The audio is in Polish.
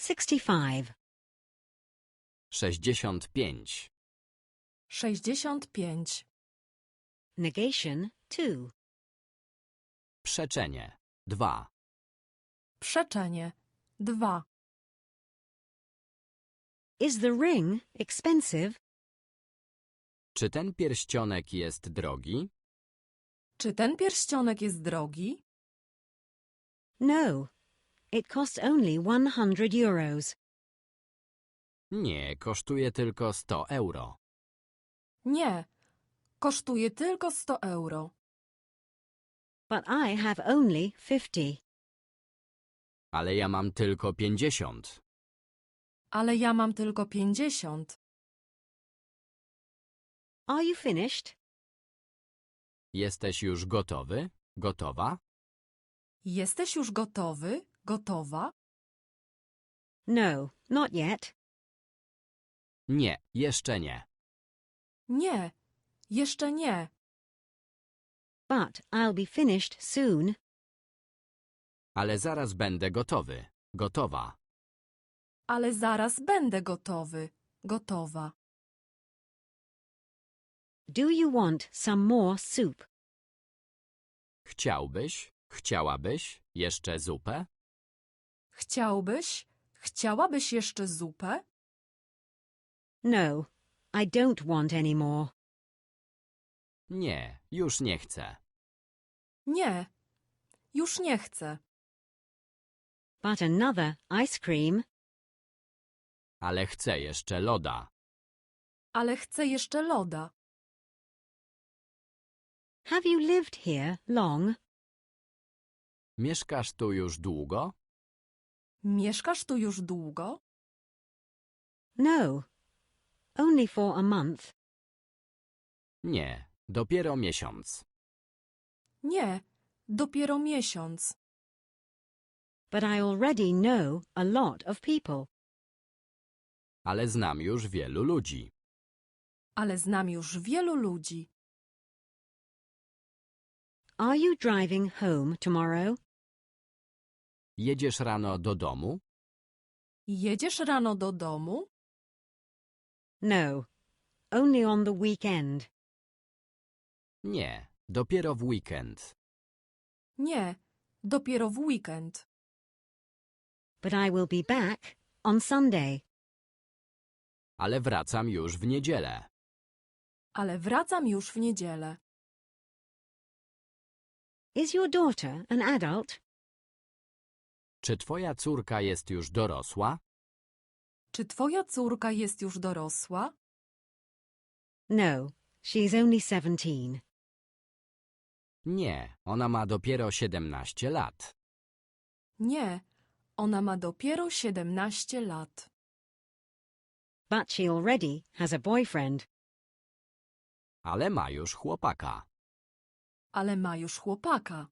65. 65. 65. Negation 2. Przeczenie. 2. Przeczenie. 2. Is the ring expensive? Czy ten pierścionek jest drogi? Czy ten pierścionek jest drogi? No. It costs only 100 euros. Nie, kosztuje tylko 100 euro. Nie. Kosztuje tylko 100 euro. But I have only 50. Ale ja mam tylko 50. Ale ja mam tylko 50. Are you finished? Jesteś już gotowy? Gotowa? Jesteś już gotowy? Gotowa? No, not yet. Nie, jeszcze nie. Nie. Jeszcze nie. But I'll be finished soon. Ale zaraz będę gotowy. Gotowa. Ale zaraz będę gotowy. Gotowa. Do you want some more soup? Chciałbyś? Chciałabyś? Jeszcze zupę? Chciałbyś? Chciałabyś jeszcze zupę? No, I don't want any more. Nie, już nie chcę. Nie. Już nie chcę. But another ice cream? Ale chcę jeszcze loda. Ale chcę jeszcze loda. Have you lived here long? Mieszkasz tu już długo? Mieszkasz tu już długo? No, only for a month. Nie, dopiero miesiąc. Nie. Dopiero miesiąc. But I already know a lot of people. Ale znam już wielu ludzi. Ale znam już wielu ludzi. Are you driving home tomorrow? Jedziesz rano do domu? Jedziesz rano do domu? No, only on the weekend. Nie, dopiero w weekend. Nie. Dopiero w weekend. But I will be back on Sunday. Ale wracam już w niedzielę. Ale wracam już w niedzielę. Is your daughter an adult? Czy twoja córka jest już dorosła? Czy twoja córka jest już dorosła? No, she is only 17. Nie, ona ma dopiero 17 lat. Nie. Ona ma dopiero 17 lat. But she already has a boyfriend. Ale ma już chłopaka. Ale ma już chłopaka.